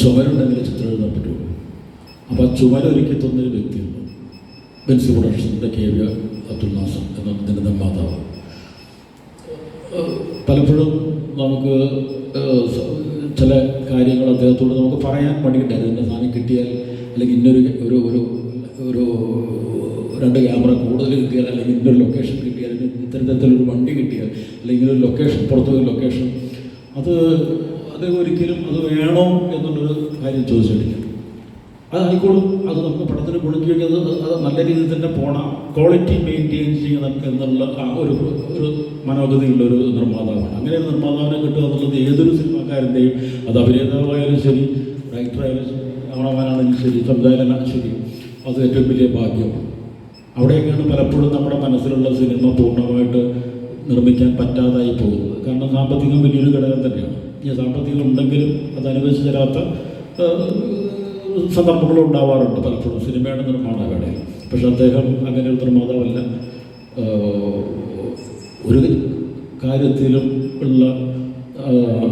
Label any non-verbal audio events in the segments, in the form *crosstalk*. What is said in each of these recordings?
ചുമരുണ്ടെങ്കിൽ ചിത്രം എഴുതാൻ പറ്റുള്ളൂ. അപ്പോൾ ആ ചുമരൊരുക്കി തന്നൊരു വ്യക്തിയുണ്ട്. ബെൻസി പ്രൊഡക്ഷന്റെ കെ വി അബ്ദുൽ നാസർ എന്ന ഇതിന്റെ നിർമ്മാതാവ്. പലപ്പോഴും നമുക്ക് ചില കാര്യങ്ങൾ അദ്ദേഹത്തോട് നമുക്ക് പറയാൻ മടിയുണ്ടായിരുന്നു ഇന്ന സാധനം കിട്ടിയാൽ അല്ലെങ്കിൽ ഇന്നൊരു ഒരു ഒരു ഒരു രണ്ട് ക്യാമറ കൂടുതൽ കിട്ടിയാൽ അല്ലെങ്കിൽ ഇന്നൊരു ലൊക്കേഷൻ കിട്ടിയാൽ ഇത്തരത്തിലൊരു വണ്ടി കിട്ടിയാൽ അല്ലെങ്കിൽ ഒരു ലൊക്കേഷൻ പുറത്തൊരു ലൊക്കേഷൻ അത് അത് ഒരിക്കലും അത് വേണോ എന്നുള്ളൊരു കാര്യം ചോദിച്ചെടുക്കാം. അത് ആയിക്കോളും. അത് നമുക്ക് പഠനത്തിന് ഗുണിക്കുകയും അത് നല്ല രീതിയിൽ തന്നെ പോണം. ക്വാളിറ്റി മെയിന്റെയിൻ ചെയ്യണം എന്നുള്ള ആ ഒരു ഒരു മനോഗതിയുള്ള ഒരു നിർമ്മാതാവാണ്. അങ്ങനെ ഒരു നിർമ്മാതാവിനെ കിട്ടുക എന്നുള്ളത് ഏതൊരു സിനിമാക്കാരന്റെയും അത് അഭിനേതാവായാലും ശരി റൈറ്ററായാലും ശരി ആവണവാനാണെങ്കിലും ശരി സംവിധായകനായാലും ശരി അത് ഏറ്റവും വലിയ ഭാഗ്യമാണ് അവിടെയൊക്കെയാണ് പലപ്പോഴും നമ്മുടെ മനസ്സിലുള്ള സിനിമ പൂർണമായിട്ട് നിർമ്മിക്കാൻ പറ്റാതായി പോകുന്നത്. കാരണം സാമ്പത്തികം വലിയൊരു ഘടകം തന്നെയാണ്. ഈ സാമ്പത്തികം ഉണ്ടെങ്കിലും അത് അനുവദിച്ചു തരാത്ത സന്ദർഭങ്ങളും ഉണ്ടാവാറുണ്ട് പലപ്പോഴും. സിനിമയുടെ നിർമ്മാണ വേളയിൽ പക്ഷെ അദ്ദേഹം അങ്ങനെ ഒരു നിർമ്മാതാവല്ല. ഒരു കാര്യത്തിലും ഉള്ള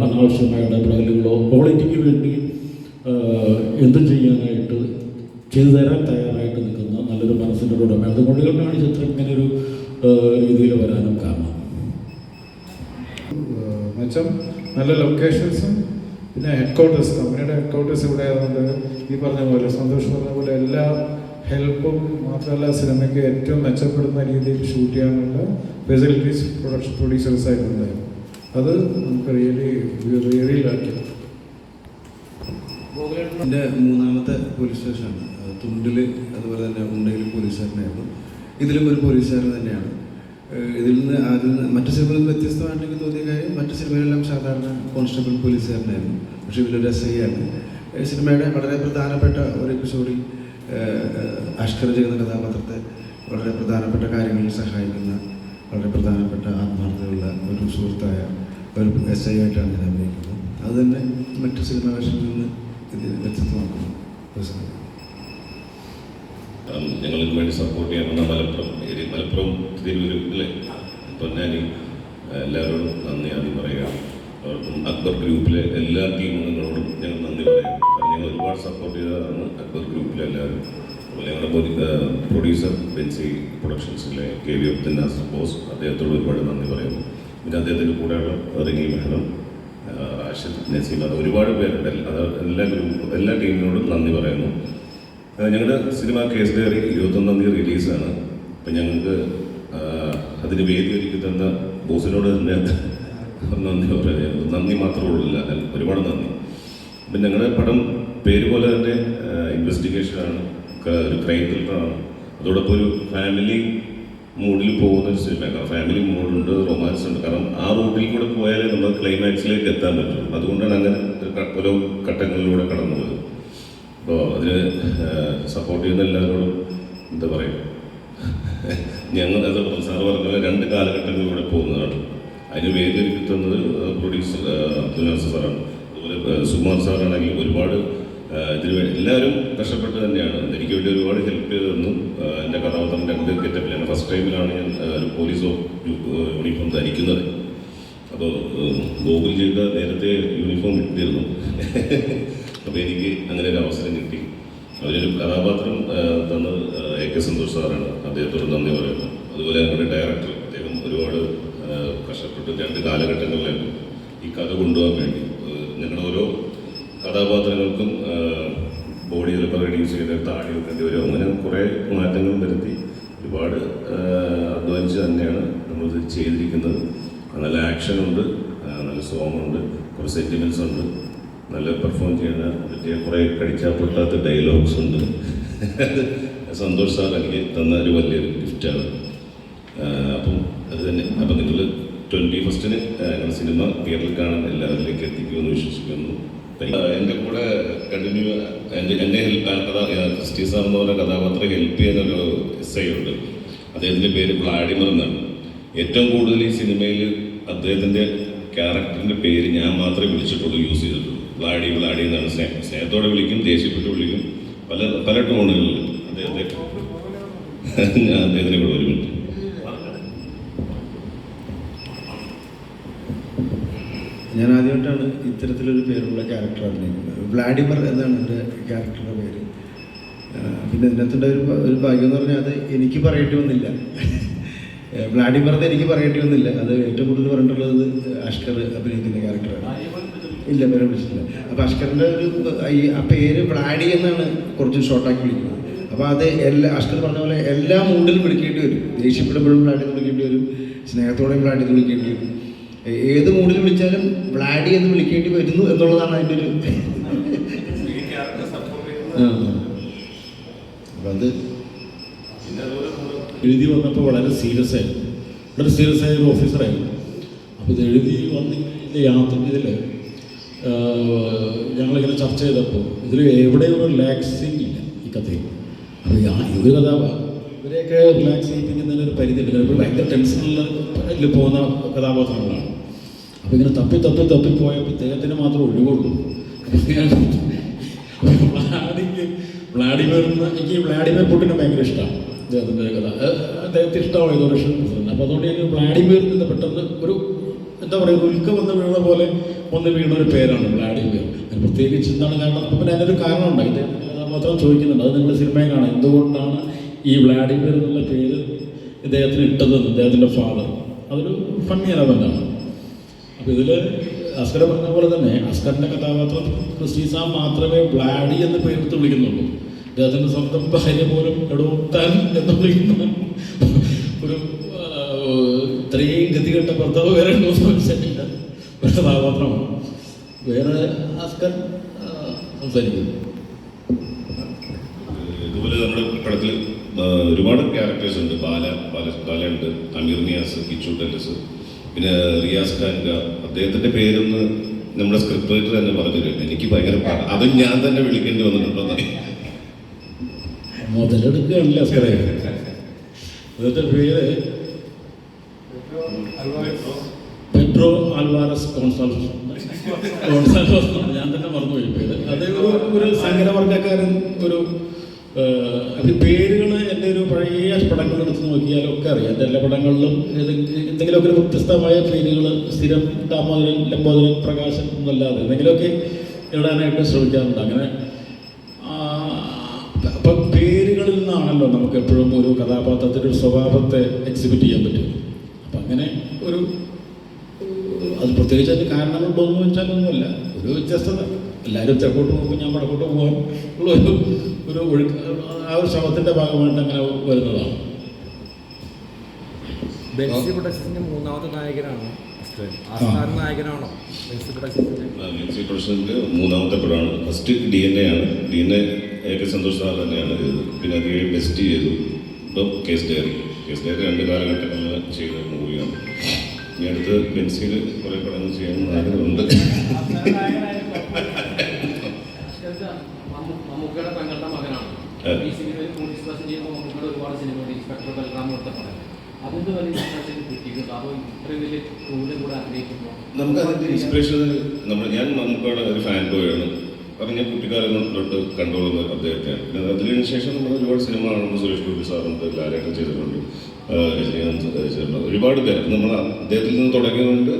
അനാവശ്യമായ ഇടപെടലുകളോ ക്വാളിറ്റിക്ക് വേണ്ടി എന്തും ചെയ്യാനായിട്ട് ചെയ്തു തരാൻ തയ്യാറായിട്ട് നിൽക്കുന്ന നല്ലൊരു മനസ്സിന്റെ ഉടമ അതുകൊണ്ട് കൊണ്ടാണ് ഈ ചിത്രം ഇങ്ങനെ ഒരു രീതിയിൽ വരാനും കാരണം. മെച്ചം നല്ല ലൊക്കേഷൻസും പിന്നെ ഹെഡ് ക്വാർട്ടേഴ്സ് കമ്പനിയുടെ ഹെഡ് ക്വാർട്ടേഴ്സ് ഇവിടെ ആയതുകൊണ്ട് ഈ പറഞ്ഞ പോലെ സന്തോഷം പറഞ്ഞ പോലെ എല്ലാ ഹെൽപ്പും മാത്രമല്ല സിനിമയ്ക്ക് ഏറ്റവും മെച്ചപ്പെടുന്ന രീതിയിൽ ഷൂട്ട് ചെയ്യാനുള്ള ഫെസിലിറ്റീസ് പ്രൊഡക്ഷൻ പ്രൊഡ്യൂസേഴ്സ് ആയിട്ടുണ്ട്. അത് നമുക്ക് റിയലി റിയലി ലാക്കി എന്റെ മൂന്നാമത്തെ പോലീസ് സ്റ്റേഷനാണ് തുണ്ടിൽ അതുപോലെ തന്നെ പോലീസ് പോലീസുകാരനായിരുന്നു ഇതിലും ഒരു പോലീസുകാരൻ തന്നെയാണ്. ഇതിൽ നിന്ന് അതിൽ നിന്ന് മറ്റു സിനിമകളിൽ നിന്ന് വ്യത്യസ്തമായിട്ട് എനിക്ക് തോന്നിയ കാര്യം മറ്റു സിനിമകളെല്ലാം സാധാരണ കോൺസ്റ്റബിൾ പോലീസുകാരനായിരുന്നു. പക്ഷേ ഇതിലൊരു എസ് ഐ ആണ് സിനിമയുടെ വളരെ പ്രധാനപ്പെട്ട ഒരു എപ്പിസോഡിൽ അഷ്കർ ചെയ്യുന്ന കഥാപാത്രത്തെ വളരെ പ്രധാനപ്പെട്ട കാര്യങ്ങളിൽ സഹായിക്കുന്ന വളരെ പ്രധാനപ്പെട്ട ആത്മാർത്ഥതയുള്ള ഒരു സുഹൃത്തായ ഒരു എസ് ഐ ആയിട്ടാണ് ഞാൻ അഭിനയിക്കുന്നത്. അത് തന്നെ മറ്റു സിനിമ വേഷങ്ങളിൽ നിന്ന് ഇത് വ്യത്യസ്തമാക്കുന്നു. ഞങ്ങൾക്ക് വേണ്ടി സപ്പോർട്ട് വന്ന മലപ്പുറം മലപ്പുറം തിരുവൂർ അല്ലേ? പൊന്നാനി എല്ലാവരോടും നന്ദി ആദ്യം പറയുക. അവർക്കും അക്ബർ ഗ്രൂപ്പിലെ എല്ലാ ടീമുകളോടും ഞങ്ങൾ നന്ദി പറയാം കാരണം ഞങ്ങൾ ഒരുപാട് സപ്പോർട്ട് ചെയ്തതാണ് അക്ബർ ഗ്രൂപ്പിലെ എല്ലാവരും. അതുപോലെ ഞങ്ങളുടെ പ്രൊഡ്യൂസർ ബെൻസി പ്രൊഡക്ഷൻസിലെ കെ വി അബ്ദുൽ ബോസ് അദ്ദേഹത്തോട് ഒരുപാട് നന്ദി പറയുന്നു. പിന്നെ അദ്ദേഹത്തിന്റെ കൂടെയുള്ള റിങ്ങി മെഹനം ആ, റാഷിദ് നസീം അത് ഒരുപാട് പേരുണ്ട്. അത് എല്ലാ ഗ്രൂപ്പ് എല്ലാ ടീമിനോടും നന്ദി പറയുന്നു. ഞങ്ങളുടെ സിനിമ കേസ് ഡയറി ഇരുപത്തൊന്നാം തീയതി റിലീസാണ്. അപ്പം ഞങ്ങൾക്ക് അതിന് വേദി ഒരുക്കി തന്ന ബോസിനോട് തന്നെ നന്ദി പറയാം. നന്ദി മാത്രമേ ഉള്ളില്ല ഒരുപാട് നന്ദി. അപ്പം ഞങ്ങളുടെ പടം പേര് പോലെ തന്നെ ഇൻവെസ്റ്റിഗേഷനാണ്. ഒരു ക്രൈം ത്രില്ലറാണ്. അതോടൊപ്പം ഒരു ഫാമിലി മൂഡിൽ പോകുന്ന ഒരു സിനിമ കാരണം ഫാമിലി മൂഡുണ്ട് റൊമാൻസ് ഉണ്ട്. കാരണം ആ റൂട്ടിൽ കൂടെ പോയാലേ നമ്മൾ ക്ലൈമാക്സിലേക്ക് എത്താൻ പറ്റും. അതുകൊണ്ടാണ് അങ്ങനെ ഒരു ഓരോ ഘട്ടങ്ങളിലൂടെ കടന്നു അപ്പോൾ അതിന് സപ്പോർട്ട് ചെയ്യുന്ന എല്ലാവരോടും എന്താ പറയുക ഞങ്ങൾ അത് സാറ് പറഞ്ഞ രണ്ട് രണ്ട് കാലഘട്ടങ്ങളിലൂടെ പോകുന്നതാണ്. അതിന് വേദി കിട്ടുന്നത് പ്രൊഡ്യൂസർ അബ്ദുൽ നാസർ സാറാണ്. അതുപോലെ സുമാർ സാറാണെങ്കിൽ ഒരുപാട് ഇതിന് എല്ലാവരും കഷ്ടപ്പെട്ട് തന്നെയാണ്. എനിക്ക് വേണ്ടി ഒരുപാട് ഹെൽപ്പ് ചെയ്ത് തന്നു. എന്റെ കഥാപാത്രം രണ്ട് ഗെറ്റപ്പിലാണ് ഫസ്റ്റ് ടൈമിലാണ് ഞാൻ ഒരു പോലീസ് യൂണിഫോം ധരിക്കുന്നത്. അപ്പോൾ ഗോകുൽ ചെയ്ത നേരത്തെ യൂണിഫോം ഇട്ടിരുന്നു. അപ്പോൾ എനിക്ക് അങ്ങനെ ഒരു അവസരം കിട്ടി. അവരൊരു കഥാപാത്രം തന്ന തന്നത് എ കെ സന്തോഷ് സാറാണ്. അദ്ദേഹത്തോട് നന്ദി പറയുന്നു. അതുപോലെ ഞങ്ങളുടെ ഡയറക്ടർ അദ്ദേഹം ഒരുപാട് കഷ്ടപ്പെട്ട് രണ്ട് കാലഘട്ടങ്ങളിലായിരുന്നു ഈ കഥ കൊണ്ടുപോകാൻ വേണ്ടി. ഞങ്ങളുടെ ഓരോ കഥാപാത്രങ്ങൾക്കും ബോഡി ചിലപ്പോൾ റെഡ്യൂസ് ചെയ്ത് താടി വെക്കേണ്ടി വരും. അങ്ങനെ കുറേ മാറ്റങ്ങൾ വരുത്തി. ഒരുപാട് അധ്വാനിച്ച് തന്നെയാണ് നമ്മളിത് ചെയ്തിരിക്കുന്നത്. നല്ല ആക്ഷനുണ്ട് നല്ല സോങ്ങുണ്ട് കുറേ സെന്റിമെൻസ് ഉണ്ട്. നല്ല പെർഫോം ചെയ്യുന്ന പറ്റിയ കുറേ കടിച്ചാൽ പൊട്ടാത്ത ഡയലോഗ്സ് ഉണ്ട്. സന്തോഷ് സാർ എനിക്ക് തന്ന ഒരു വലിയൊരു ഗിഫ്റ്റാണ് അപ്പം അത് തന്നെ. അപ്പം നിങ്ങൾ ട്വന്റി ഫസ്റ്റിന് ഞങ്ങളുടെ സിനിമ തിയേറ്ററിൽ കാണാൻ എല്ലാവരിലേക്ക് എത്തിക്കുമെന്ന് വിശ്വസിക്കുന്നു. എന്റെ കൂടെ കണ്ടിന്യൂ എന്റെ എന്നെ ഹെൽപ്പ് കഥ ക്രിസ്റ്റി സാർ എന്ന് പറഞ്ഞ കഥാപാത്രം ഹെൽപ്പ് ചെയ്യുന്നൊരു എസ് ഐ ഉണ്ട്. അദ്ദേഹത്തിന്റെ പേര് വ്ളാഡിമർ എന്നാണ്. ഏറ്റവും കൂടുതൽ ഈ സിനിമയിൽ അദ്ദേഹത്തിന്റെ ക്യാരക്ടറിന്റെ പേര് ഞാൻ മാത്രമേ വിളിച്ചിട്ടുള്ളൂ യൂസ് ചെയ്തിട്ടുള്ളൂ. വ്ളാഡി വ്ളാഡി എന്നാണ് സ്നേഹം സ്നേഹത്തോടെ വിളിക്കും ദേഷ്യപ്പെട്ട് വിളിക്കും. പല പല ടോണുകളിൽ അദ്ദേഹത്തെ *laughs* ഞാൻ അദ്ദേഹത്തിനെ കൂടെ ഒരു മിനിറ്റ് ഞാൻ ആദ്യമായിട്ടാണ് ഇത്തരത്തിലൊരു പേരുള്ള ക്യാരക്ടർ അഭിനയിക്കുന്നത്. വ്ളാഡിമർ എന്നാണ് എന്റെ ക്യാരക്ടറുടെ പേര്. പിന്നെ ഇതിനകത്തുണ്ട് ഒരു ഒരു ഭാഗ്യം എന്ന് പറഞ്ഞാൽ അത് എനിക്ക് പറയേണ്ടി വന്നില്ല. വ്ളാഡിമർ എന്ന് എനിക്ക് പറയേണ്ടി വന്നില്ല. അത് ഏറ്റവും കൂടുതൽ പറഞ്ഞിട്ടുള്ളത് അഷ്കർ അഭിനയിക്കുന്ന ക്യാരക്ടറാണ് ഇല്ല പേരെ വിളിച്ചിട്ടില്ല. അപ്പോൾ അഷ്കറിന്റെ ഒരു ഈ ആ പേര് ബ്ലാഡി എന്നാണ് കുറച്ച് ഷോർട്ടാക്കി വിളിക്കുന്നത്. അപ്പോൾ അത് എല്ലാ അഷ്കർ പറഞ്ഞ പോലെ എല്ലാ മൂഡിലും വിളിക്കേണ്ടി വരും. ദേഷ്യപ്പെടുമ്പോഴും എന്ന് വിളിക്കേണ്ടി വരും. സ്നേഹത്തോടെയും ബ്ലാഡി എന്ന് വിളിക്കേണ്ടി വരും. ഏത് മൂഡിൽ വിളിച്ചാലും ബ്ലാഡി എന്ന് വിളിക്കേണ്ടി വരുന്നു എന്നുള്ളതാണ് അതിന്റെ ഒരു അത് എഴുതി വന്നപ്പോൾ വളരെ സീരിയസ് ആയിരുന്നു. വളരെ സീരിയസ് ആയ ഒരു ഓഫീസറായിരുന്നു അപ്പോൾ ഇത് എഴുതി വന്നിട്ട് യാത്ര ഇതിൽ ഞങ്ങളിങ്ങനെ ചർച്ച ചെയ്തപ്പോൾ ഇതിൽ എവിടെയും ഒരു റിലാക്സിങ് ഇല്ല ഈ കഥയിൽ. അപ്പോൾ ഞാൻ ഒരു കഥ ഇവരെയൊക്കെ റിലാക്സ് ചെയ്യിപ്പിക്കുന്നതിന് ഒരു ഇല്ല. ഇപ്പോൾ ഭയങ്കര ടെൻഷനിൽ പോകുന്ന കഥാപാത്രങ്ങളാണ്. അപ്പോൾ ഇങ്ങനെ തപ്പി തപ്പി തപ്പി പോയപ്പോൾ ഇദ്ദേഹത്തിന് മാത്രം ഒഴിവുള്ളൂ. വ്ളാഡിക്ക് വ്ളാഡിമിറിന് എനിക്ക് വ്ളാഡിമിർ പുട്ടിനെ ഭയങ്കര ഇഷ്ടമാണ് അദ്ദേഹത്തിന്റെ കഥ. അദ്ദേഹത്തിന് അദ്ദേഹത്തെ ഇഷ്ടമാണ് ഒരു ഇഷ്ടം അപ്പോൾ അതുകൊണ്ട് എനിക്ക് വ്ളാഡിമിറിൽ നിന്ന് പെട്ടെന്ന് ഒരു എന്താ പറയുക ഉൽക്ക വന്ന് വീണ പോലെ വന്ന് വീണ ഒരു പേരാണ് വ്ളാഡിമിർ അതിന് പ്രത്യേകിച്ച് എന്താണ് കാരണം? അപ്പം പിന്നെ അതിനൊരു കാരണമുണ്ട്. ഇത് മാത്രം ചോദിക്കുന്നുണ്ട്. അത് നിങ്ങൾ സിനിമയിൽ കാണാം എന്തുകൊണ്ടാണ് ഈ വ്ളാഡിമിർ എന്നുള്ള പേര് ഇദ്ദേഹത്തിന് ഇട്ടതെന്ന് ഇദ്ദേഹത്തിന്റെ ഫാദർ അതൊരു ഫണ്ണി എലമെന്റാണ് അപ്പോൾ ഇതിൽ അസ്കർ പറഞ്ഞ പോലെ തന്നെ അസ്കറിന്റെ കഥാപാത്രം ക്രിസ്റ്റീസ മാത്രമേ ബ്ലാഡി എന്ന് പേരെടുത്ത് വിളിക്കുന്നുള്ളൂ. അദ്ദേഹത്തിന്റെ സ്വന്തം ഭാര്യ പോലും എടോത്താൻ എന്ന് വിളിക്കുന്ന ഒരു ഇത്രയും ഗതികെട്ട ഭർത്താവ് വേറെ ഉണ്ടോ എന്ന് മനസ്സിലായില്ല ഒരു കഥാപാത്രമാണ് വേറെ ആസ്കർ സംസാരിക്കുന്നു ഇതുപോലെ നമ്മുടെ പടത്തിൽ ഒരുപാട് ക്യാരക്ടേഴ്സ് ഉണ്ട്. ബാല ബാല ബാലയുണ്ട്. അമീർ നിയാസ് കിച്ചു ടെല്ലസ് പിന്നെ റിയാസ് ഖാൻക അദ്ദേഹത്തിന്റെ പേരൊന്ന് നമ്മുടെ സ്ക്രിപ്റ്റ് റൈറ്റർ തന്നെ പറഞ്ഞു തരും എനിക്ക് ഭയങ്കര അത് അതും ഞാൻ തന്നെ വിളിക്കേണ്ടി വന്നിട്ടുണ്ടോ മുതലെടുക്കുകയാണല്ലേ അസ്കറേ ഇന്നത്തെ പേര് പെട്രോ ആൽവാരസ് കോൺസാൽസ് കോൺസാൽസ്. ഞാൻ തന്നെ മറന്നുപോയി പേര്. അത് ഒരു സങ്കരവർഗക്കാരൻ ഒരു അത് പേരുകൾ എന്റെ ഒരു പഴയ പടങ്ങൾ എടുത്ത് നോക്കിയാലൊക്കെ അറിയാം. എന്റെ എല്ലാ പടങ്ങളിലും എന്തെങ്കിലുമൊക്കെ ഒരു വ്യത്യസ്തമായ പേരുകൾ സ്ഥിരം ദാമോദരൻ ലംബോദരൻ പ്രകാശൻ എന്നല്ലാതെ എന്തെങ്കിലുമൊക്കെ ഇടാനായിട്ട് ശ്രമിക്കാറുണ്ട്. അങ്ങനെ അപ്പം പേരുകളിൽ നിന്നാണല്ലോ നമുക്ക് എപ്പോഴും ഒരു കഥാപാത്രത്തിന്റെ ഒരു സ്വഭാവത്തെ എക്സിബിറ്റ് ചെയ്യാൻ പറ്റും അപ്പം അങ്ങനെ ഒരു അത് പ്രത്യേകിച്ച് അതിന് കാരണങ്ങളുണ്ടോ എന്ന് വെച്ചാൽ ഒന്നുമില്ല. ഒരു വ്യത്യസ്തത എല്ലാവരും തെക്കോട്ട് പോകുമ്പോൾ ഞാൻ വടക്കോട്ട് പോകാൻ ഉള്ള ഒരു ഒരു ഒഴുക്ക് ആ ഒരു ശ്രമത്തിന്റെ ഭാഗമായിട്ട് അങ്ങനെ വരുന്നതാണ്. ബെൻസി മൂന്നാമത്തെ നായകനാണ് നായകനാണോ ബെൻസി പടമാണ്. ഫസ്റ്റ് ഡി എൻ എ ആണ്. D N A A K Santhosh sir തന്നെയാണ് ചെയ്തത്. പിന്നെ അത് കഴിഞ്ഞ് ബെസ്റ്റ് ചെയ്തു. ഇപ്പം കേസ് ഡയറി കേസ് ഡയറി രണ്ട് കാലഘട്ടങ്ങളിൽ ചെയ്ത പെൻസിൽ അടുത്ത് ബെൻസിയിൽ കുറേ പടങ്ങൾ. ചെയ്യാൻ ആഗ്രഹമുണ്ട് നമുക്കതിന്റെ. ഈ ഇൻസ്പിറേഷൻ നമ്മൾ ഞാൻ മമ്മൂക്കയുടെ ഒരു ഫാൻ ബോയാണ് കാരണം ഞാൻ കുട്ടിക്കാലം തൊട്ട് കണ്ടുകൊള്ളുന്ന അദ്ദേഹത്തെയാണ്. പിന്നെ അതിന് ശേഷം നമ്മൾ ഒരുപാട് സിനിമ കാണുമ്പോൾ സുരേഷ് ഗോപി സാറുണ്ട് ലാലേട്ടൻ ചെയ്തിട്ടുണ്ട്. രജനീകാന്ത് ചെയ്തിട്ടുണ്ട് ഒരുപാട് പേര്. നമ്മൾ അദ്ദേഹത്തിൽ നിന്ന് തുടങ്ങിയതുകൊണ്ട്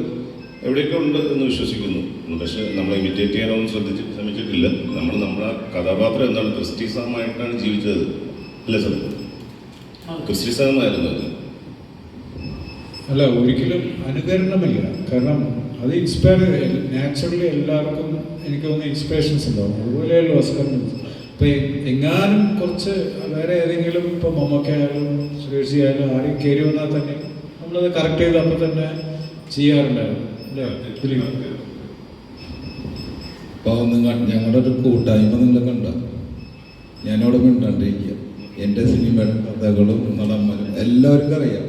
എവിടെയൊക്കെ ഉണ്ട് എന്ന് വിശ്വസിക്കുന്നു. പക്ഷെ നമ്മൾ ഇമിറ്റേറ്റ് ചെയ്യാനൊന്നും ശ്രദ്ധിച്ച് ശ്രമിച്ചിട്ടില്ല. നമ്മൾ നമ്മുടെ കഥാപാത്രം എന്താണ്? ക്രിസ്റ്റിസാമായിട്ടാണ് ജീവിച്ചത്. അല്ലേ സാർ? ക്രിസ്റ്റിസാമായിരുന്നു അത്. അല്ല ഒരിക്കലും അനുകരണമില്ല. കാരണം അത് ഇൻസ്പയർ നാച്ചുറലി എല്ലാവർക്കും എനിക്ക് തോന്നുന്ന ഇൻസ്പിറേഷൻസ് ഉണ്ടാവും. അതുപോലെയുള്ള വസ്ത്രങ്ങൾ ഇപ്പം എങ്ങാനും കുറച്ച് വേറെ ഏതെങ്കിലും ഇപ്പം മമ്മക്കായാലും സുരേഷ് ആയാലും ആരും കയറി വന്നാൽ തന്നെ നമ്മളത് കറക്റ്റ് ചെയ്ത് അപ്പം തന്നെ ചെയ്യാറുണ്ടായിരുന്നു. അല്ലേ? അപ്പോൾ നിങ്ങൾ ഞങ്ങളുടെ ഒരു കൂട്ടായ്മ നിങ്ങളെ കണ്ട? ഞാനവിടെ മിണ്ടാണ്ടിരിക്കുക എന്റെ സിനിമയുടെ കഥകളും നടന്മാരും എല്ലാവർക്കും അറിയാം.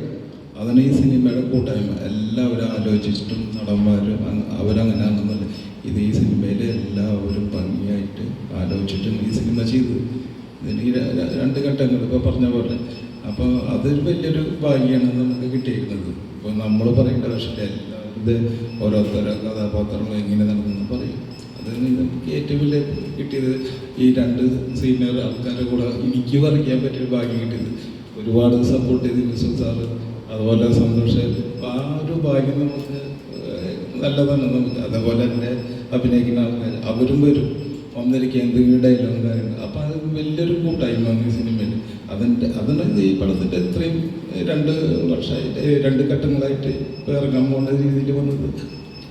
അതാണ് ഈ സിനിമയുടെ കൂട്ടായ്മ. എല്ലാവരും ആലോചിച്ചിട്ടും നടന്മാരും അവരങ്ങനെ ആണെന്നല്ല. ഇത് ഈ സിനിമയിൽ എല്ലാവരും ഭംഗിയായിട്ട് ആലോചിച്ചിട്ടും ഈ സിനിമ ചെയ്തു. ഇതിന് രണ്ട് ഘട്ടങ്ങൾ ഇപ്പോൾ പറഞ്ഞ പോലെ. അപ്പോൾ അത് വലിയൊരു ഭാഗ്യമാണ് നമുക്ക് കിട്ടിയിരിക്കുന്നത് ഇപ്പോൾ നമ്മൾ പറയും കളക്ഷന്റെ ഇത് ഓരോരുത്തരോ കഥാപാത്രങ്ങൾ എങ്ങനെ നടന്നു പറയും. അതിന് നമുക്ക് ഏറ്റവും വലിയ കിട്ടിയത് ഈ രണ്ട് സീനിയർ ആൾക്കാരെ കൂടെ എനിക്ക് വരയ്ക്കാൻ പറ്റിയൊരു ഭാഗ്യം കിട്ടിയത്. ഒരുപാട് സപ്പോർട്ട് ചെയ്ത് വിശ്വ സാറ്. അതുപോലെ സന്തോഷം ആ ഒരു ഭാഗ്യം നമുക്ക് നല്ലതാണ് നമുക്ക്. അതേപോലെ തന്നെ അഭിനയിക്കുന്ന ആൾക്കാർ അവരും വരും. ഒന്നിരിക്കുക എന്തെങ്കിലും ഡയലോഗ് കാര്യങ്ങൾ അപ്പം അത് വലിയൊരു കൂട്ടായ്മ ഈ സിനിമയിൽ അതിന്റെ അതിന് ഈ പടത്തിന്റെ ഇത്രയും രണ്ട് വർഷമായിട്ട് രണ്ട് ഘട്ടങ്ങളായിട്ട് ഇപ്പോൾ ഇറങ്ങാൻ പോകുന്ന രീതിയിൽ വന്നത്.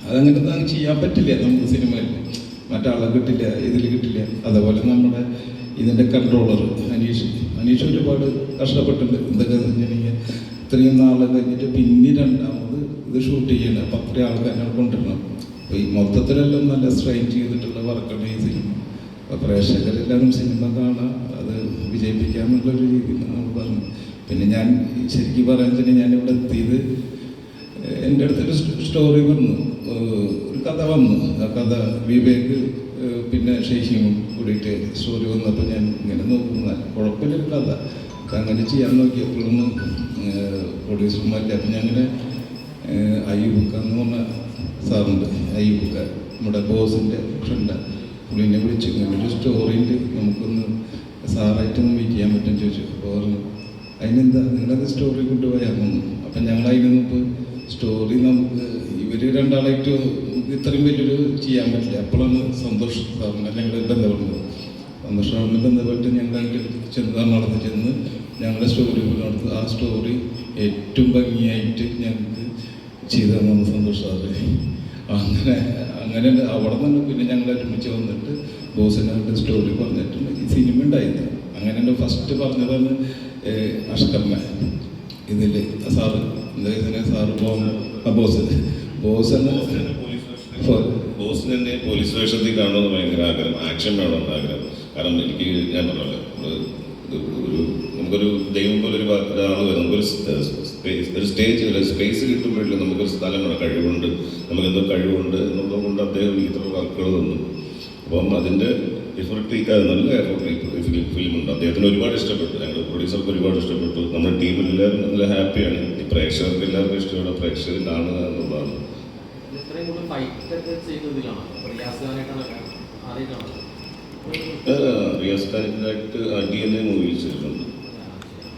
അതങ്ങനെ ഒന്നും ചെയ്യാൻ പറ്റില്ല. നമുക്ക് സിനിമയിൽ മറ്റാളെ കിട്ടില്ല ഇതിൽ കിട്ടില്ല. അതേപോലെ നമ്മുടെ ഇതിന്റെ കൺട്രോളർ അനീഷ്. അനീഷ് ഒരുപാട് കഷ്ടപ്പെട്ടിട്ടുണ്ട്. എന്തൊക്കെ കഴിഞ്ഞിട്ടുണ്ടെങ്കിൽ ഇത്രയും നാൾ കഴിഞ്ഞിട്ട് പിന്നെ രണ്ടാമത് ഇത് ഷൂട്ട് ചെയ്യണം. അപ്പം അത്രയും ആൾക്കാരെ കൊണ്ടുവരണം. അപ്പോൾ ഈ മൊത്തത്തിലെല്ലാം നല്ല സ്ട്രെയിൻ ചെയ്തിട്ടുള്ള വർക്കാണ് ഈ സിനിമ. അപ്പോൾ പ്രേക്ഷകരെല്ലാവരും സിനിമ കാണാം. വിജയിപ്പിക്കാമെന്നുള്ളൊരു രീതിയിൽ നമ്മൾ പറഞ്ഞു. പിന്നെ ഞാൻ ശരിക്കും പറയാൻ വെച്ചാൽ ഞാനിവിടെ എത്തിയത് ഏഹ് എന്റെ അടുത്തൊരു സ്റ്റ- സ്റ്റോറി വന്നു. ഒരു കഥ വന്നു. ആ കഥ വിവേക് പിന്നെ ശേഷിയും കൂടിയിട്ട് സ്റ്റോറി വന്നപ്പോൾ ഞാൻ ഇങ്ങനെ നോക്കുന്ന. കുഴപ്പമില്ലൊരു കഥ. അങ്ങനെ ചെയ്യാൻ നോക്കിയപ്പോഴൊന്നും പ്രൊഡ്യൂസർമാരില്ല അപ്പം ഞാൻ ഏഹ് അയ്യൂബക്ക എന്ന് പറഞ്ഞ സാറുണ്ട്. അയ്യൂബുക്ക നമ്മുടെ ബോസിന്റെ ഫ്രണ്ട്. പുള്ളിനെ വിളിച്ചു ഇങ്ങനെ ഒരു സ്റ്റോറി ഉണ്ട് നമുക്കൊന്ന് സാറായിട്ടൊന്ന് മീറ്റ് ചെയ്യാൻ പറ്റും ചോദിച്ചു. അപ്പോൾ പറഞ്ഞു അതിനെന്താ? നിങ്ങളത് സ്റ്റോറി കൊണ്ടുപോയാൽ വന്നു അപ്പം ഞങ്ങൾ അതിന് മുമ്പ് സ്റ്റോറി നമുക്ക് ഇവർ രണ്ടാളായിട്ട് ഇത്രയും വലിയൊരു ചെയ്യാൻ പറ്റില്ല. അപ്പോഴാണ് സന്തോഷ്. സാറിനെ ഞങ്ങൾ ബന്ധപ്പെടുന്നത് സന്തോഷ് സാറിനെ ബന്ധപ്പെട്ട് അതിന്റെ ചെന്ന് നടന്ന് ചെന്ന് ഞങ്ങളുടെ സ്റ്റോറി നടത്ത് ആ സ്റ്റോറി ഏറ്റവും ഭംഗിയായിട്ട് ഞങ്ങൾക്ക് ചെയ്തു തന്നു സന്തോഷ് സാറ്. അങ്ങനെ അങ്ങനെ അവിടെ നിന്ന് പിന്നെ ഞങ്ങൾ ഒരുമിച്ച് വന്നിട്ട് ബോസിനായിട്ട് സ്റ്റോറി പറഞ്ഞിട്ടുണ്ട്. അങ്ങനെ എന്റെ ഫസ്റ്റ് പറഞ്ഞതാണ് അഷ്ടമ്മ ഇതിൽ സാറ് എന്താ സാറ് ബോസ്. ബോസ് എന്ന ബോസിന് എന്നെ പോലീസ് വേഷത്തിൽ കാണണമെന്ന് ഭയങ്കര ആഗ്രഹം. ആക്ഷൻ വേണമെന്ന് ആഗ്രഹം. കാരണം എനിക്ക് ഞാൻ പറഞ്ഞല്ലോ നമ്മൾ ഒരു നമുക്കൊരു ദൈവം പോലെ ഒരു ഒരാൾ വരും. നമുക്കൊരു സ്പേസ് ഒരു സ്റ്റേജ് ഒരു സ്പേസ് കിട്ടുമ്പോഴില്ല നമുക്കൊരു സ്ഥലം വേണം. കഴിവുണ്ട്. നമുക്ക് എന്തോ കഴിവുണ്ട് എന്നുള്ളത് കൊണ്ട് അദ്ദേഹം ഇത്ര വർക്കുകൾ തന്നു. അപ്പം അതിന്റെ എഫർട്ട് അത് നല്ല എഫർട്ട് ഫിലിം ഉണ്ട്. അദ്ദേഹത്തിന് ഒരുപാട് ഇഷ്ടപ്പെട്ടു. ഞങ്ങൾ പ്രൊഡ്യൂസർക്ക് ഒരുപാട് ഇഷ്ടപ്പെട്ടു. നമ്മുടെ ടീമിലെല്ലാവരും നല്ല ഹാപ്പിയാണ് ഈ പ്രേക്ഷകർക്ക് എല്ലാവർക്കും ഇഷ്ടമാണ് പ്രേക്ഷകർ കാണുക എന്നുള്ളതാണ്. റിയാസ് എൻ എ മൂവി ചെയ്തിട്ടുണ്ട്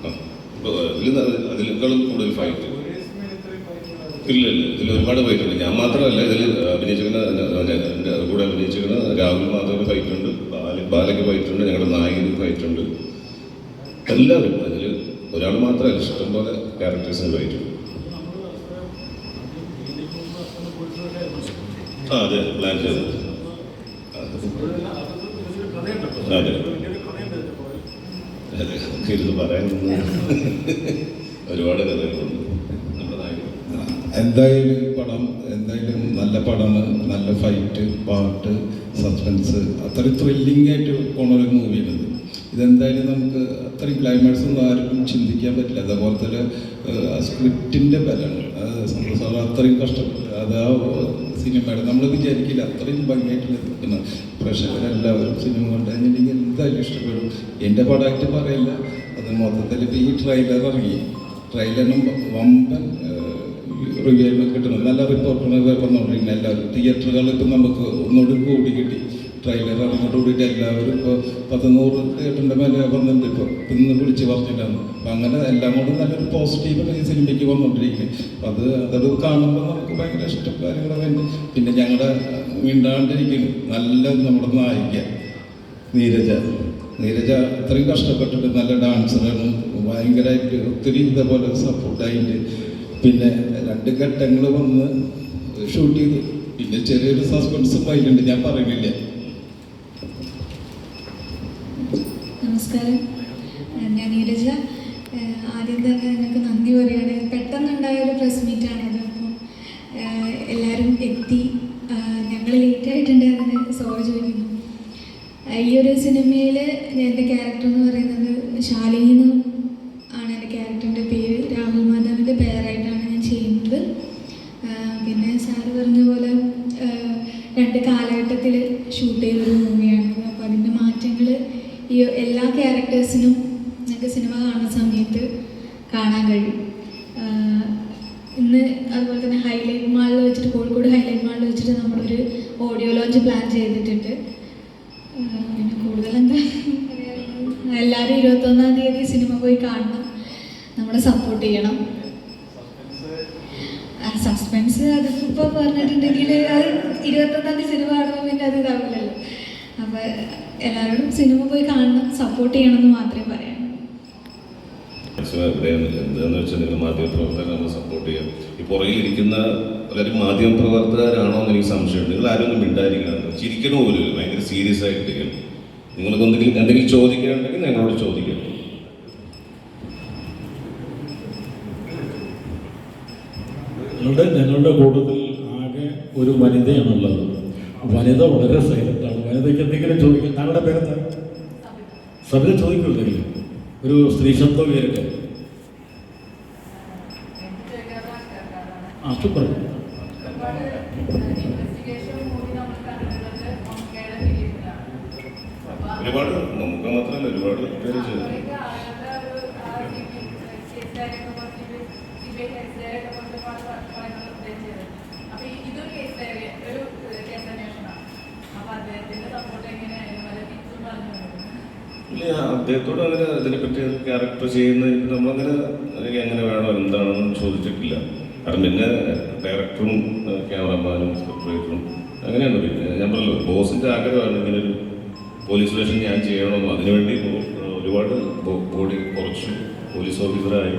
അതിലേക്കാളും ഇപ്പൊ അതിൽ അതിനേക്കാളും കൂടുതൽ ഫൈറ്റ് ഇല്ല ഇല്ല ഇതിൽ ഒരുപാട് ഫൈറ്റ് ഞാൻ മാത്രമല്ല ഇതിൽ അഭിനയിച്ചിരിക്കുന്ന എന്റെ കൂടെ അഭിനയിച്ചിരിക്കുന്ന രാഹുൽ മാധവന് ഫൈറ്റ് ഉണ്ട് ബാല ബാലയ്ക്ക് ഫൈറ്റ് ഉണ്ട് ഞങ്ങളുടെ നായകന് ഫൈറ്റ് ഉണ്ട്. എല്ലാവരും അതിൽ ഒരാൾ മാത്രമല്ല ഇഷ്ടം പോലെ ക്യാരക്ടേഴ്സിന് ഫൈറ്റ് ഉണ്ട്. ആ അതെ പ്ലാൻ ചെയ്തത് അതെ അതെ നമുക്ക് ഇരുന്ന് പറയാനൊന്നും ഒരുപാട് കഥകളുണ്ട് നമ്മുടെ നായകൻ എന്തായാലും പടം എന്തായാലും നല്ല പടമാണ് നല്ല ഫൈറ്റ് പാട്ട് സസ്പെൻസ് അത്രയും ത്രില്ലിംഗ് ആയിട്ട് പോണ ഒരു മൂവിയാണിത് ഇതെന്തായാലും നമുക്ക് അത്രയും ക്ലൈമാക്സ് ഒന്നും ആർക്കും ചിന്തിക്കാൻ പറ്റില്ല. അതേപോലെ തന്നെ സ്ക്രിപ്റ്റിന്റെ സന്തോഷ് സാർ അത്രയും കഷ്ടപ്പെട്ട് അത് ആ സിനിമയുടെ നമ്മൾ വിചാരിക്കില്ല അത്രയും ഭംഗിയായിട്ട് നിൽക്കുന്ന പ്രേക്ഷകരെല്ലാവരും സിനിമ കൊണ്ട് കഴിഞ്ഞിട്ടുണ്ടെങ്കിൽ എന്തായാലും ഇഷ്ടപ്പെടും. എന്റെ പടമായിട്ട് പറയില്ല. അത് മൊത്തത്തിൽ ഇപ്പോൾ ഈ ട്രെയിലർ ഇറങ്ങി. ട്രെയിലറിനും വമ്പൻ റിവ്യൂ കിട്ടുന്നത് നല്ല റിപ്പോർട്ടാണ് വന്നുകൊണ്ടിരിക്കുന്നത് എല്ലാവരും. തിയേറ്ററുകൾ ഇപ്പം നമുക്ക് ഒന്നുകൂടി കൂടി കിട്ടി. ട്രെയിലർ അങ്ങോട്ട് കൂടിയിട്ട് എല്ലാവരും ഇപ്പോൾ പത്ത് നൂറ് തിയേറ്ററിന്റെ മേലെ വന്നിട്ടുണ്ട് ഇപ്പോൾ ഇന്ന് വിളിച്ച് പറഞ്ഞിട്ടാണ്. അപ്പം അങ്ങനെ എല്ലാം കൊണ്ടും നല്ലൊരു പോസിറ്റീവ് ഈ സിനിമയ്ക്ക് വന്നുകൊണ്ടിരിക്കുന്നത് അപ്പം അത് അതത് കാണുമ്പോൾ നമുക്ക് ഭയങ്കര ഇഷ്ടം കാര്യങ്ങളൊക്കെ ഉണ്ട്. പിന്നെ ഞങ്ങളുടെ മിണ്ടാണ്ടിരിക്കുന്നു നല്ല നമ്മുടെ നായിക നീരജ. നീരജ അത്രയും കഷ്ടപ്പെട്ടിട്ട് നല്ല ഡാൻസറാണ് ഭയങ്കരമായിട്ട് ഒത്തിരി ഇതേപോലെ സപ്പോർട്ടായിട്ട് പിന്നെ രണ്ട് ഘട്ടങ്ങൾ വന്ന് ഷൂട്ട് ചെയ്തു. പിന്നെ ചെറിയൊരു സസ്പെൻസും അതിലുണ്ട് ഞാൻ പറയുന്നില്ല. നമസ്കാരം. ഞാൻ നീരജ. ആദ്യം തന്നെ നിങ്ങൾക്ക് നന്ദി പറയുകയാണ് പെട്ടെന്നുണ്ടായ ഒരു പ്രസ് മീറ്റാണിത് അപ്പോൾ എല്ലാവരും എത്തി. ഞങ്ങൾ ലേറ്റ് ആയിട്ടുണ്ടായിരുന്നു. സോറി ചോദിക്കുന്നു. ഈ ഒരു സിനിമയിൽ എന്റെ ക്യാരക്ടർ എന്ന് പറയുന്നത് ശാലിനി പിന്നെ സാറ് പറഞ്ഞ പോലെ രണ്ട് കാലഘട്ടത്തിൽ ഷൂട്ട് ചെയ്തൊരു മൂവിയാണ് അപ്പോൾ അതിന്റെ മാറ്റങ്ങൾ ഈ എല്ലാ ക്യാരക്ടേഴ്സിനും നിങ്ങൾക്ക് സിനിമ കാണുന്ന സമയത്ത് കാണാൻ കഴിയും ആഹ് ഇന്ന് അതുപോലെ തന്നെ ഹൈലൈറ്റ് മാളിൽ വെച്ചിട്ട് കോഴിക്കോട് ഹൈലൈറ്റ് മാളിൽ വെച്ചിട്ട് നമ്മളൊരു ഓഡിയോ ലോഞ്ച് പ്ലാൻ ചെയ്തിട്ടുണ്ട് ആഹ് പിന്നെ കൂടുതൽ എന്താ പറയാനുള്ളത് എല്ലാവരും ഇരുപത്തൊന്നാം തീയതി സിനിമ പോയി കാണണം നമ്മളെ സപ്പോർട്ട് ചെയ്യണം സസ്പെൻസ് അതിപ്പോൾ പറഞ്ഞിട്ടുണ്ടെങ്കിൽ അത് ഇരുപത്തൊന്നാം തീയതി സിനിമ കാണുമ്പോൾ പിന്നെ അത് ഇതാവില്ലല്ലോ അപ്പോൾ എല്ലാവരോടും സിനിമ പോയി കാണണം സപ്പോർട്ട് ചെയ്യണമെന്ന് മാത്രമേ പറയാനുള്ളൂ മാക്സിമം എവിടെയാണ് എന്താന്ന് വെച്ചാൽ നിങ്ങൾ മാധ്യമപ്രവർത്തകരെ നമ്മൾ സപ്പോർട്ട് ചെയ്യാം ഈ പുറകിലിരിക്കുന്ന പലരും മാധ്യമപ്രവർത്തകരാണോ എന്ന് എനിക്ക് സംശയമുണ്ട്. നിങ്ങൾ ആരും ഒന്നും മിണ്ടായിരിക്കണം ചിരിക്കണ പോലും ഇല്ല. ഭയങ്കര സീരിയസ് ആയിട്ടിരിക്കണം നിങ്ങൾക്ക് എന്തെങ്കിലും എന്തെങ്കിലും ചോദിക്കാനുണ്ടെങ്കിൽ ഞങ്ങളോട് ചോദിക്കണം ഞങ്ങളുടെ ഞങ്ങളുടെ കൂട്ടത്തിൽ ആകെ ഒരു വനിതയാണുള്ളത്. വനിത വളരെ സൈലന്റാണ് വനിതയ്ക്ക് എന്തെങ്കിലും ചോദിക്കും ഞങ്ങളുടെ പേരെന്താ? സബിത. ചോദിക്കുന്നുണ്ടെങ്കിൽ ഒരു സ്ത്രീ ശബ്ദം പേരൊക്കെ സൂപ്പർ ഒരുപാട് നമുക്ക് മാത്രമല്ല ഒരുപാട് പേര് ചെയ്തു. ഇല്ല അദ്ദേഹത്തോട് അങ്ങനെ ഇതിനെപ്പറ്റി ക്യാരക്ടർ ചെയ്യുന്ന നമ്മളങ്ങനെ എങ്ങനെ വേണോ എന്താണെന്ന് ചോദിച്ചിട്ടില്ല. കാരണം പിന്നെ ഡയറക്ടറും ക്യാമറമാനും സ്ക്രിപ്റ്റ് റൈറ്ററും അങ്ങനെയാണ് പിന്നെ ഞാൻ പറഞ്ഞല്ലോ ബോസിന്റെ ആഗ്രഹമാണ് ഇങ്ങനെ ഒരു പോലീസ് സ്റ്റേഷൻ ഞാൻ ചെയ്യണമെന്നും അതിനുവേണ്ടി ഒരുപാട് ബോഡി കുറച്ച് പോലീസ് ഓഫീസറായി.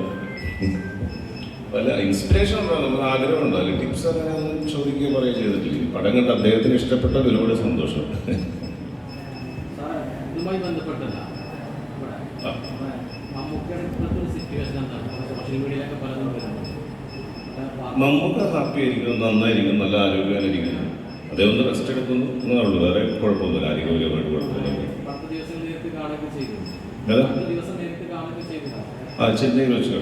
പല ഇൻസ്പിറേഷൻ ഉണ്ടാവും നമ്മൾ ആഗ്രഹമുണ്ട്? അല്ലെങ്കിൽ ടിപ്സ് അങ്ങനെ ചോദിക്കുകയും പറയുകയും ചെയ്തിട്ടില്ല? പടം കണ്ട് അദ്ദേഹത്തിന് ഇഷ്ടപ്പെട്ട ഒരുപാട് സന്തോഷം. സോഷ്യൽ മീഡിയയിലൊക്കെ പലതും നമുക്ക് ഹാപ്പി ആയിരിക്കും നന്നായിരിക്കും നല്ല ആരോഗ്യമായിരിക്കും അദ്ദേഹം ഒന്ന് റെസ്റ്റ് എടുക്കുന്നു എന്നേ ഉള്ളൂ. വേറെ കുഴപ്പമൊന്നുമില്ല. ആരോഗ്യപരമായിട്ട് കുഴപ്പമില്ല ആ ചെന്നൈയിൽ വെച്ച്.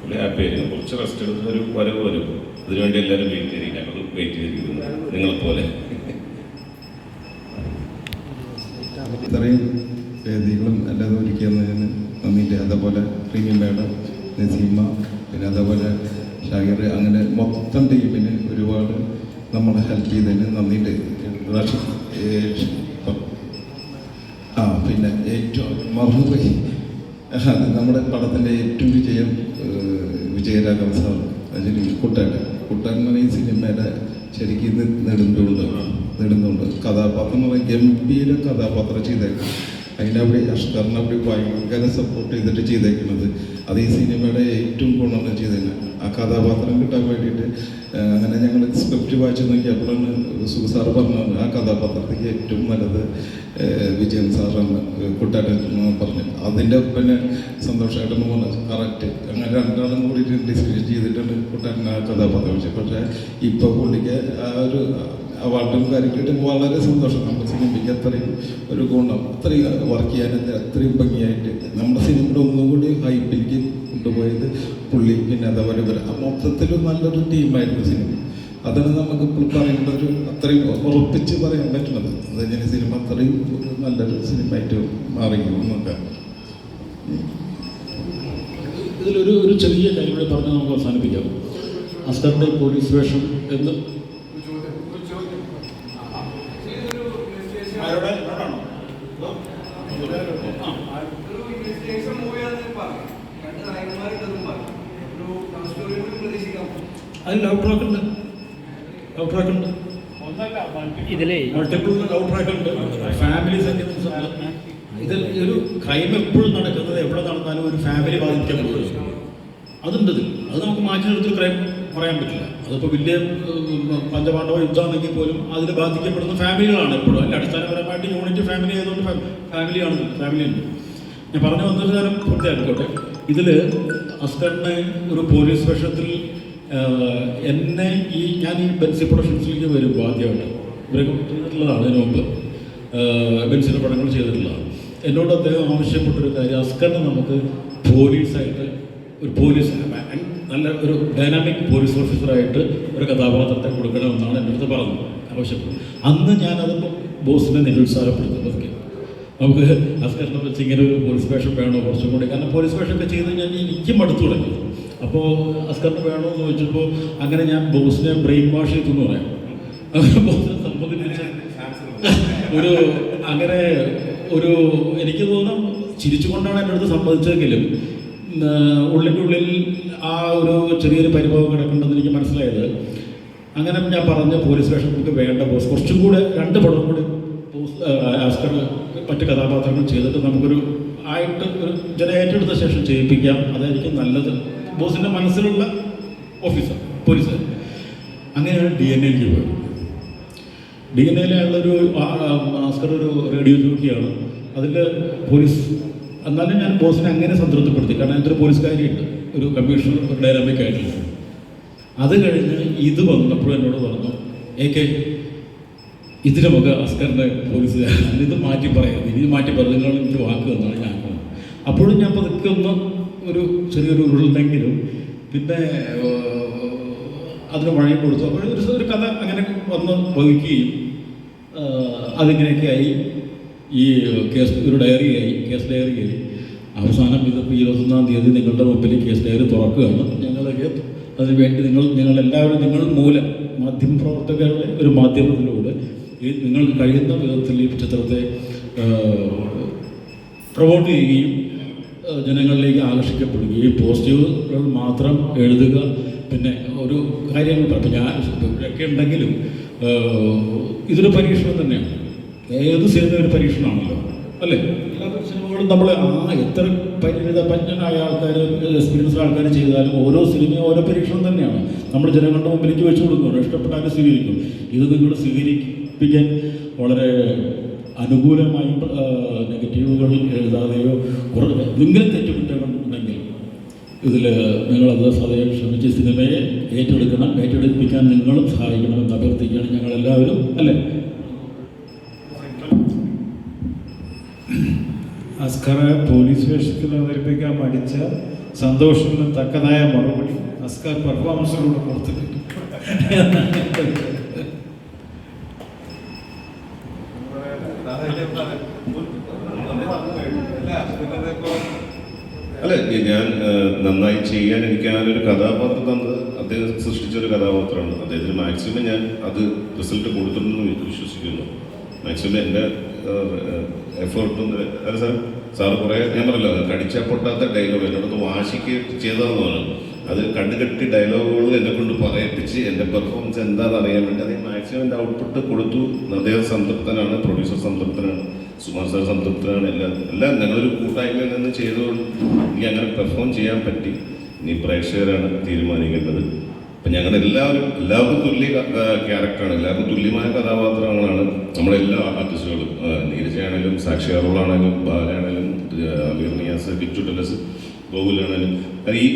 പുള്ളി ഹാപ്പി ആയിരിക്കും കുറച്ച് റെസ്റ്റ് എടുത്ത് ഒരു വരവ് വരും. അതിനുവേണ്ടി എല്ലാവരും വെയിറ്റ് ചെയ്തിരിക്കും ഞങ്ങൾ വെയിറ്റ് ചെയ്തിരിക്കുന്നു. നിങ്ങളെപ്പോലെ. ഇത്രയും വേദികളും എല്ലാം ഒരുക്കിയെന്നതിന് നന്ദിയുണ്ട് അതേപോലെ പ്രീമിയം മേഡം നസീമ പിന്നെ അതേപോലെ ഷാഹിർ അങ്ങനെ മൊത്തം ടീമിന് ഒരുപാട് നമ്മളെ ഹെൽപ്പ് ചെയ്തതിന് നന്ദിയുണ്ട്. ആ പിന്നെ ഏറ്റവും മറന്നുപോയി. നമ്മുടെ പടത്തിന്റെ ഏറ്റവും വിജയം വിജയരാഘവ വിജയരാഘവൻ സാർ അതിന് കുട്ടേട്ടൻ കുട്ടൻ മണി സിനിമയുടെ ശരിക്കും ഇത് നെടുന്നുണ്ട് നെടുന്തുണ്ട്. കഥാപാത്രം എന്ന് പറയുന്നത് ഗംഭീര കഥാപാത്രം ചെയ്തേക്കണം അതിനവിടെ അഷ്കറിനെ അവിടെ ഭയങ്കര സപ്പോർട്ട് ചെയ്തിട്ട് ചെയ്തേക്കുന്നത്. അത് ഈ സിനിമയുടെ ഏറ്റവും ഗുണം ചെയ്തേക്കുന്നത് ആ കഥാപാത്രം കിട്ടാൻ വേണ്ടിയിട്ട് അങ്ങനെ ഞങ്ങൾ സ്ക്രിപ്റ്റ് വായിച്ച് നോക്കിയപ്പോഴാണ് സുഖ സാറ് പറഞ്ഞത് ആ കഥാപാത്രത്തിൽ ഏറ്റവും നല്ലത് വിജയൻ സാറാണ് കുട്ടാട്ടൻ പറഞ്ഞു. അതിന്റെ പിന്നെ സന്തോഷമായിട്ടെന്ന് പറഞ്ഞു കറക്റ്റ് അങ്ങനെ രണ്ടാളും കൂടി ഡിസ്കഷൻ ചെയ്തിട്ടാണ് കുട്ടാട്ടൻ ആ കഥാപാത്രം വെച്ചത്. പക്ഷേ ഇപ്പോൾ പുള്ളിക്ക് ആ ഒരു അവാർഡും കാര്യമായിട്ട് വളരെ സന്തോഷം. നമ്മുടെ സിനിമയ്ക്ക് അത്രയും ഒരു ഗുണം അത്രയും വർക്ക് ചെയ്യാനത് അത്രയും ഭംഗിയായിട്ട് നമ്മുടെ സിനിമയുടെ ഒന്നുകൂടി ഹൈപ്പിലേക്ക് കൊണ്ടുപോയത് പുള്ളി പിന്നെ അതേപോലെ മൊത്തത്തിൽ നല്ലൊരു ടീമായിരുന്നു സിനിമ. അതാണ് നമുക്ക് ഇപ്പോൾ പറയേണ്ട ഒരു അത്രയും ഉറപ്പിച്ച് പറയാൻ പറ്റുന്നത്. അതായത് സിനിമ അത്രയും നല്ലൊരു സിനിമയായിട്ട് മാറി നോക്കാം. ഇതിലൊരു ഒരു ചെറിയ കാര്യം കൂടി പറഞ്ഞ് നമുക്ക് അവസാനിപ്പിക്കാം. അസ്കറിന്റെ പോലീസ് വേഷം എന്ന് ആരോടെ? ആരോടാണോ ആ. അത് ലവ് ട്രാക്ക് ഉണ്ട്. ലവ് ട്രാക്ക് ഉണ്ട്. ഇതിലേ. മൾട്ടിപ്പിൾ ലവ് ട്രാക്ക് ഉണ്ട്. ഫാമിലി സെന്റിമെന്റ്സ് ഉണ്ട്. ഇതിൽ ഒരു ക്രൈം എപ്പോഴും നടക്കുന്നത് എവിടെ നടന്നാലും ഒരു ഫാമിലി ബാധിക്കപ്പെടും അതുണ്ട് അത് നമുക്ക് മാറ്റി നിർത്തി ക്രൈം പറയാൻ പറ്റില്ല. അതിപ്പോൾ വലിയ പഞ്ചപാണ്ഡവ യുദ്ധമാണെങ്കിൽ പോലും അതിൽ ബാധിക്കപ്പെടുന്ന ഫാമിലികളാണ് എപ്പോഴും. അതിന്റെ അടിസ്ഥാനപരമായിട്ട് യൂണിറ്റ് ഫാമിലി ആയതുകൊണ്ട് ഫാമിലിയാണ് ഫാമിലി ഉണ്ട് ഞാൻ പറഞ്ഞു വന്നൊരു കാലം പൂർത്തിയാക്കോട്ടെ ഇതിൽ അസ്കറിനെ ഒരു പോലീസ് വേഷത്തിൽ എന്നെ ഈ ഞാൻ ഈ ബെൻസി പ്രൊഡക്ഷൻസിലേക്ക് വരുമ്പോൾ ആദ്യമായിട്ട് ഇവരൊക്കെ ചെയ്തിട്ടുള്ളതാണ് ഇതിനു മുമ്പ് ബെൻസിന്റെ പടങ്ങൾ ചെയ്തിട്ടുള്ളതാണ്. എന്നോട് അദ്ദേഹം ആവശ്യപ്പെട്ടൊരു കാര്യം അസ്കറിനെ നമുക്ക് പോലീസായിട്ട് ഒരു പോലീസ് നല്ല ഒരു ഡൈനാമിക് പോലീസ് ഓഫീസറായിട്ട് ഒരു കഥാപാത്രത്തെ കൊടുക്കണമെന്നാണ് എന്റെ അടുത്ത് പറഞ്ഞത് ആവശ്യപ്പെട്ടത് അന്ന് ഞാനത് ബോസിനെ നിരുത്സാഹപ്പെടുത്തി അതൊക്കെ നമുക്ക് അസ്കറിനെ വെച്ച് ഇങ്ങനെ ഒരു പോലീസ് വേഷം വേണോ കുറച്ചും കൂടി? കാരണം പോലീസ് വേഷമൊക്കെ ചെയ്ത് ഞാൻ എനിക്കും അടുത്തു തുടങ്ങി. അപ്പോൾ അസ്കറിന് വേണോ എന്ന് ചോദിച്ചപ്പോൾ അങ്ങനെ ഞാൻ ബോസിനെ ബ്രെയിൻ വാഷ് ചെയ്തു എന്ന് പറയാം സമ്മതിപ്പിച്ച് ഒരു അങ്ങനെ ഒരു എനിക്ക് തോന്നുന്നു ചിരിച്ചുകൊണ്ടാണ് എന്റെ അടുത്ത് സമ്മതിച്ചതെങ്കിലും ഉം, ഉള്ളിന്റെ ഉള്ളിൽ ആ ഒരു ചെറിയൊരു പരിഭവം കിടക്കേണ്ടതെന്ന് എനിക്ക് മനസ്സിലായത്. അങ്ങനെ ഞാൻ പറഞ്ഞ പോലീസ് സ്റ്റേഷൻ നമുക്ക് വേണ്ട ബോസ് കുറച്ചും കൂടെ രണ്ട് പടവും കൂടി ആസ്കറിൽ മറ്റ് കഥാപാത്രങ്ങൾ ചെയ്തിട്ട് നമുക്കൊരു ആയിട്ട് ഒരു ജന ഏറ്റെടുത്ത ശേഷം ചെയ്യിപ്പിക്കാം. അതായിരിക്കും നല്ലത്. ബോസിന്റെ മനസ്സിലുള്ള ഓഫീസർ പോലീസ്. അങ്ങനെയാണ് ഡി എൻ എയിലേക്ക് പോയത്. ഡി എൻ എയിലുള്ളൊരു ആസ്കർ ഒരു റേഡിയോ ജോക്കിയാണ്. അതിൽ പോലീസ് എന്നാലും ഞാൻ ബോസിനെ അങ്ങനെ സംതൃപ്തിപ്പെടുത്തി. കാരണം ഒരു പോലീസുകാരിയുണ്ട് ഒരു കമ്മീഷണർ ഒരു ഡൈനാമിക് ആയിട്ടുള്ള അത് കഴിഞ്ഞ് ഇത് വന്നപ്പോൾ എന്നോട് പറഞ്ഞു എ കെ ഇത് നമുക്ക് അസ്കറിന്റെ പോലീസ് ഇത് മാറ്റി പറയരുത്. ഇനി മാറ്റി പറയും നിങ്ങൾ എനിക്ക് വാക്ക് തന്നാണ് ഞാൻ അപ്പോഴും ഞാൻ പതുക്കെ ഒന്ന് ഒരു ചെറിയൊരു ഉരുളുണ്ടെങ്കിലും പിന്നെ അതിന് വഴി കൊടുത്തു. അപ്പോൾ ഒരു കഥ അങ്ങനെ വന്ന് വഹിക്കുകയും അതിങ്ങനെയൊക്കെ അതിങ്ങനെയൊക്കെയായി ഈ കേസ് ഒരു ഡയറിയായി കേസ് ഡയറിയായി അവസാനം ഇതിപ്പോൾ ഇരുപത്തൊന്നാം തീയതി നിങ്ങളുടെ മുമ്പിൽ കേസ് ഡയറി തുറക്കുകയാണ്. ഞങ്ങളൊക്കെ അതിന് വേണ്ടി നിങ്ങൾ നിങ്ങളെല്ലാവരും നിങ്ങൾ മൂലം മാധ്യമപ്രവർത്തകരുടെ ഒരു മാധ്യമത്തിലൂടെ ഈ നിങ്ങൾക്ക് കഴിയുന്ന വിധത്തിൽ ഈ ചിത്രത്തെ പ്രൊമോട്ട് ചെയ്യുകയും ജനങ്ങളിലേക്ക് ആകർഷിക്കപ്പെടുകയും പോസിറ്റീവുകൾ മാത്രം എഴുതുക പിന്നെ ഒരു കാര്യങ്ങൾ പറഞ്ഞു ഞാൻ ഒക്കെ ഉണ്ടെങ്കിലും ഇതൊരു പരീക്ഷണം തന്നെയാണ്. ഏത് സിനിമ ഒരു പരീക്ഷണമാണല്ലോ. അല്ലേ? എല്ലാ സിനിമകളും നമ്മൾ ആ എത്ര പരിണിത പജ്ഞനായ ആൾക്കാർ എക്സ്പീരിയൻസ് ആൾക്കാർ ചെയ്താലും ഓരോ സിനിമയും ഓരോ പരീക്ഷണം തന്നെയാണ്. നമ്മൾ ജനങ്ങളുടെ മുമ്പിലേക്ക് വെച്ച് കൊടുക്കുകയാണ് ഇഷ്ടപ്പെട്ടാലും സ്വീകരിക്കും. ഇത് നിങ്ങൾ സ്വീകരിപ്പിക്കാൻ വളരെ അനുകൂലമായി നെഗറ്റീവുകൾ എഴുതാതെയോ കുറേ എന്തെങ്കിലും തെറ്റുകുറ്റങ്ങൾ ഉണ്ടെങ്കിൽ ഇതിൽ നിങ്ങളത് സദയം ശ്രമിച്ച് സിനിമയെ ഏറ്റെടുക്കണം ഏറ്റെടുപ്പിക്കാൻ നിങ്ങളും സഹായിക്കണമെന്ന് അഭ്യർത്ഥിക്കുകയാണ് ഞങ്ങളെല്ലാവരും അല്ലേ? അസ്കറെ പോലീസ് വേഷത്തിൽ അവതരിപ്പിക്കാൻ പഠിച്ച സന്തോഷത്തിന് തക്കതായ മറുപടി. അസ്കർ പെർഫോമൻസിലൂടെ പുറത്തു അല്ല ഞാൻ നന്നായി ചെയ്യാൻ എനിക്ക് ആ ഒരു കഥാപാത്രം തന്നത് അദ്ദേഹം സൃഷ്ടിച്ച ഒരു കഥാപാത്രമാണ്. അദ്ദേഹത്തിന് മാക്സിമം ഞാൻ അത് റിസൾട്ട് കൊടുത്തിട്ടുണ്ടെന്ന് വിശ്വസിക്കുന്നു. മാക്സിമം എന്റെ എഫേർട്ടും അല്ല സാർ സാർ കുറേ ഞാൻ പറഞ്ഞല്ലോ കടിച്ചാൽ പൊട്ടാത്ത ഡയലോഗ് അടുത്ത് വാശിക്ക് ചെയ്തതെന്ന് പറഞ്ഞു. അത് കണ്ടുകെട്ടി ഡയലോഗുകൾ എന്നെ കൊണ്ട് പറയിപ്പിച്ച് എന്റെ പെർഫോമൻസ് എന്താണെന്ന് അറിയാൻ വേണ്ടി അത് മാക്സിമം എന്റെ ഔട്ട്പുട്ട് കൊടുത്തു. അദ്ദേഹം സംതൃപ്തനാണ് പ്രൊഡ്യൂസർ സംതൃപ്തനാണ് സുമാർ സാർ സംതൃപ്തനാണ് എല്ലാം എല്ലാം ഞങ്ങളൊരു കൂട്ടായ്മയിൽ നിന്ന് ചെയ്തുകൊണ്ട് എനിക്ക് അങ്ങനെ പെർഫോം ചെയ്യാൻ പറ്റി. ഇനി പ്രേക്ഷകരാണ് തീരുമാനിക്കേണ്ടത്. അപ്പം ഞങ്ങളുടെ എല്ലാവരും എല്ലാവർക്കും തുല്യ ക്യാരക്ടറാണ് എല്ലാവർക്കും തുല്യമായ കഥാപാത്രങ്ങളാണ് നമ്മളെല്ലാ ആർട്ടിസ്റ്റുകളും നീരജയാണെങ്കിലും സാക്ഷി അറുളാണേലും ബാലാണേലും അമീർ നിയാസ് ഗോകുലാണേലും ഈ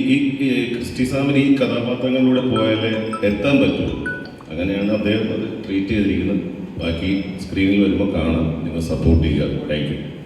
ഈ ക്രിസ്റ്റി ഈ കഥാപാത്രങ്ങളിലൂടെ പോയാലേ എത്താൻ പറ്റുള്ളൂ. അങ്ങനെയാണ് അദ്ദേഹം അത് ട്രീറ്റ് ചെയ്തിരിക്കുന്നത്. ബാക്കി സ്ക്രീനിൽ വരുമ്പോൾ കാണാം. നിങ്ങൾ സപ്പോർട്ട് ചെയ്യുക. Thank you.